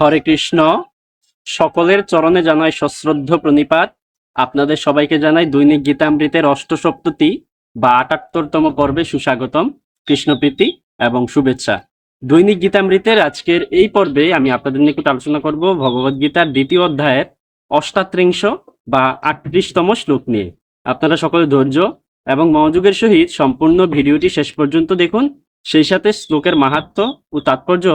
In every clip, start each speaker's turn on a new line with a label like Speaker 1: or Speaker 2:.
Speaker 1: হরে কৃষ্ণ। সকলের চরণে জানাই সশ্রদ্ধ প্রণিপাত। আপনাদের সবাইকে জানাই দৈনিক গীতামৃতের অষ্টসপ্ততি বা আটাত্তরতম পর্বে সুস্বাগতম, কৃষ্ণপ্রীতি এবং শুভেচ্ছা। দৈনিক গীতামৃতের আজকের এই পর্বে আমি আপনাদের নিকট আলোচনা করব ভগবদ গীতার দ্বিতীয় অধ্যায়ের অষ্টাত্রিংশ বা আটত্রিশতম শ্লোক নিয়ে। আপনারা সকলে ধৈর্য এবং মনোযোগের সহিত সম্পূর্ণ ভিডিওটি শেষ পর্যন্ত দেখুন। সেই সাথে শ্লোকের মাহাত্ম ও তাৎপর্য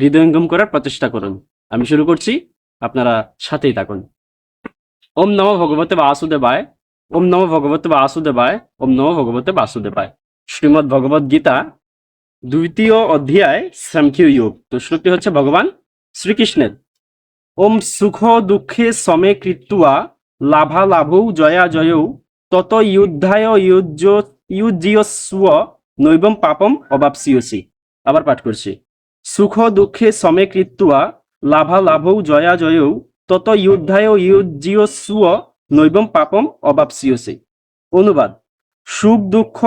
Speaker 1: হৃদয়ঙ্গম করার প্রচেষ্টা করুন। আমি শুরু করছি। আপনারা সাথেই থাকুন। ওম নম ভগবতে বাসুদেবায়, ওম নম ভগবতে বাসুদেবায়, ওম নম ভগবতে বাসুদেবায়। শ্রীমৎ ভগবদ গীতা, দ্বিতীয় অধ্যায় সাংখ্য যোগ। তো শ্লোকটি হচ্ছে, ভগবান শ্রীকৃষ্ণের। ওম সুখ দুঃখে সমে কৃত্তুয়া লাভা লাভৌ জয়া জয়ৌ, তত ইউদ্ধায় ইউজ্য ইউজ্জিয়স্ব, নৈবম পাপম অবাপসিয়সি। আবার পাঠ করছি। সুখ দুঃখে সমে কৃত্তুয়া লাভা লাভৌ জয়া জয়ৌ, তত ইউদ্ধায় ইউজ্জিয়স্ব নৈবম পাপম অবাপসিয়সি। অনুবাদ, সুখ দুঃখ,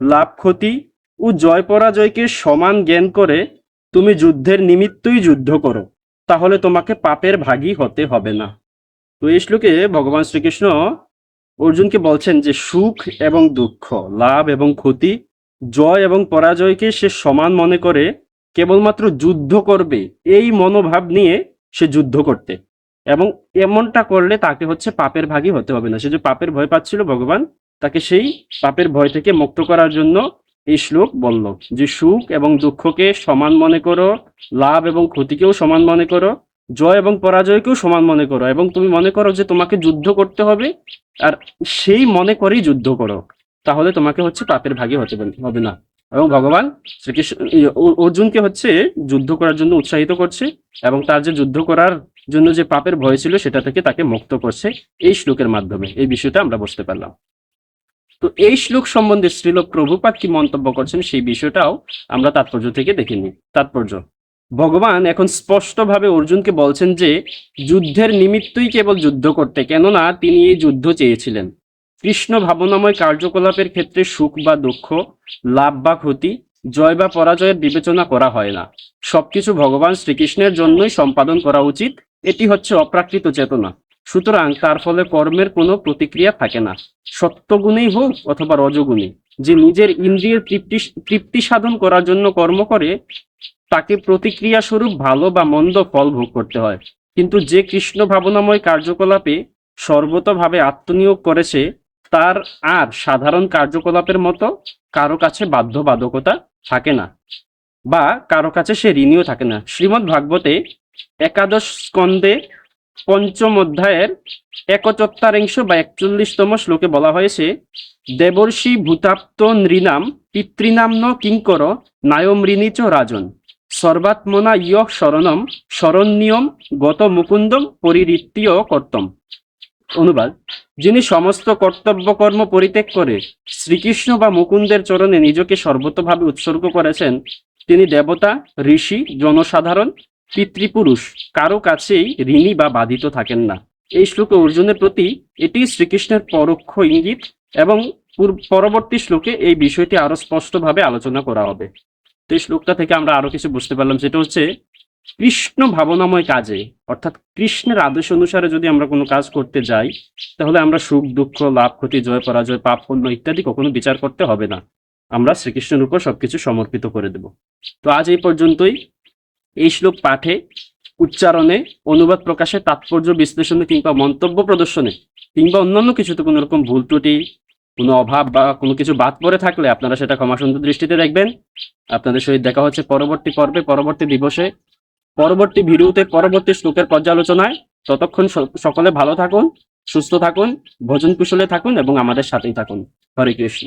Speaker 1: লাভ ক্ষতি ও জয় পরাজয়কে সমান জ্ঞান করে তুমি যুদ্ধের নিমিত্তই যুদ্ধ করো, তাহলে তোমাকে পাপের ভাগী হতে হবে না। তো এই শ্লোকে ভগবান শ্রীকৃষ্ণ অর্জুনকে বলছেন যে সুখ এবং দুঃখ, লাভ এবং ক্ষতি, জয় এবং পরাজয়কে সে সমান মনে করে কেবলমাত্র যুদ্ধ করবে এই মনোভাব নিয়ে সে যুদ্ধ করতে। এবং এমনটা করলে তাকে হচ্ছে পাপের ভাগী হতে হবে না। সে যে পাপের ভয় পাচ্ছিল ভগবান, তাকে সেই পাপের ভয় থেকে মুক্ত করার জন্য এই শ্লোক বলল যে, সুখ এবং দুঃখকে সমান মনে করো, লাভ এবং ক্ষতিকেও সমান মনে করো, জয় এবং পরাজয়কেও সমান মনে করো এবং তুমি মনে করো যে তোমাকে যুদ্ধ করতে হবে আর সেই মনে করেই যুদ্ধ করো। তাহলে তোমাকে হচ্ছে পাপের ভাগে হতে হবে না। এবং ভগবান শ্রীকৃষ্ণ অর্জুনকে হচ্ছে যুদ্ধ করার জন্য উৎসাহিত করছে এবং তার যে যুদ্ধ করার জন্য যে পাপের ভয় ছিল সেটা থেকে তাকে মুক্ত করছে এই শ্লোকের মাধ্যমে। এই বিষয়টা আমরা বুঝতে পারলাম। তো এই শ্লোক সম্বন্ধে শ্রীলোক প্রভুপাত কি মন্তব্য করছেন সেই বিষয়টাও আমরা তাৎপর্য থেকে দেখিনি। তাৎপর্য, ভগবান এখন স্পষ্টভাবে অর্জুনকে বলছেন যে, যুদ্ধের নিমিত্তই কেবল যুদ্ধ করতে, কেননা তিনি এই যুদ্ধ চেয়েছিলেন। কৃষ্ণ ভাবনাময় কার্যকলাপের ক্ষেত্রে সুখ বা দুঃখ, লাভ বা ক্ষতি, জয় বা পরাজয়ের বিবেচনা করা হয় না। সবকিছু ভগবান শ্রীকৃষ্ণের জন্যই সম্পাদন করা উচিত, এটি হচ্ছে অপ্রাকৃত চেতনা। সুতরাং তার ফলে কর্মের কোনো প্রতিক্রিয়া থাকে না। সত্যগুণেই হোক অথবা রজগুণী, যে নিজের ইন্দ্রিয়ের তৃপ্তি তৃপ্তি সাধন করার জন্য কর্ম করে, তাকে প্রতিক্রিয়া স্বরূপ ভালো বা মন্দ ফল ভোগ করতে হয়। কিন্তু যে কৃষ্ণ ভাবনাময় কার্যকলাপে সর্বতভাবে আত্মনিয়োগ করেছে তার আর সাধারণ কার্যকলাপের মতো কারও কাছে বাধ্যবাধকতা থাকে না বা কারও কাছে সে ঋণীয় থাকে না। শ্রীমৎ ভাগবতে একাদশ স্কন্ধে পঞ্চম অধ্যায়ের একচত্তারিংশ বা একচল্লিশতম শ্লোকে বলা হয়েছে, দেবর্ষি ভূতাপ্ত নৃণাম পিতৃনাম ন কিঙ্কর নায়মৃণী চ রাজন। সর্বাত্মনা ইয় শরণম শরণ্যম গত মুকুন্দম পরিঋত্তীয় কর্তম। অনুবাদ, যিনি সমস্ত কর্তব্য কর্ম পরিত্যাগ করে শ্রীকৃষ্ণ বা মুকুন্দের চরণে নিজকে সর্বতভাবে উৎসর্গ করেছেন, তিনি দেবতা, ঋষি, জনসাধারণ, পিতৃপুরুষ, কারও কাছেই ঋণী বা বাধিত থাকেন না। এই শ্লোকে অর্জুনের প্রতি এটি শ্রীকৃষ্ণের পরোক্ষ ইঙ্গিত এবং পূর্ব- পরবর্তী শ্লোকে এই বিষয়টি আরও স্পষ্টভাবে আলোচনা করা হবে। তো এই শ্লোকটা থেকে আমরা আরও কিছু বুঝতে পারলাম, সেটা হচ্ছে কৃষ্ণ ভাবনাময় কাজে, অর্থাৎ কৃষ্ণের আদেশ অনুসারে যদি আমরা কোনো কাজ করতে যাই, তাহলে আমরা সুখ, দুঃখ, লাভ, ক্ষতি, জয়, পরাজয়, পাপ, পণ্য ইত্যাদি কখনো বিচার করতে হবে না। আমরা শ্রীকৃষ্ণের উপর সবকিছু সমর্পিত করে দেব। তো আজ এই পর্যন্তই। এই শ্লোক পাঠে, উচ্চারণে, অনুবাদ প্রকাশে, তাৎপর্য বিশ্লেষণে কিংবা মন্তব্য প্রদর্শনে কিংবা অন্যান্য কিছুতে কোনো রকম ভুল ত্রুটি, কোনো অভাব বা কোনো কিছু বাদ পড়ে থাকলে আপনারা সেটা ক্ষমা সুন্দর দৃষ্টিতে দেখবেন। আপনাদের সহিত দেখা হচ্ছে পরবর্তী পর্বে, পরবর্তী দিবসে। পরবর্তী ভিডিওতে পরবর্তী শ্লোকের পর্যালোচনায় ততক্ষণ সকলে ভালো থাকুন, সুস্থ থাকুন, ভোজন কুশলে থাকুন এবং আমাদের সাথেই থাকুন। হরে কৃষ্ণ।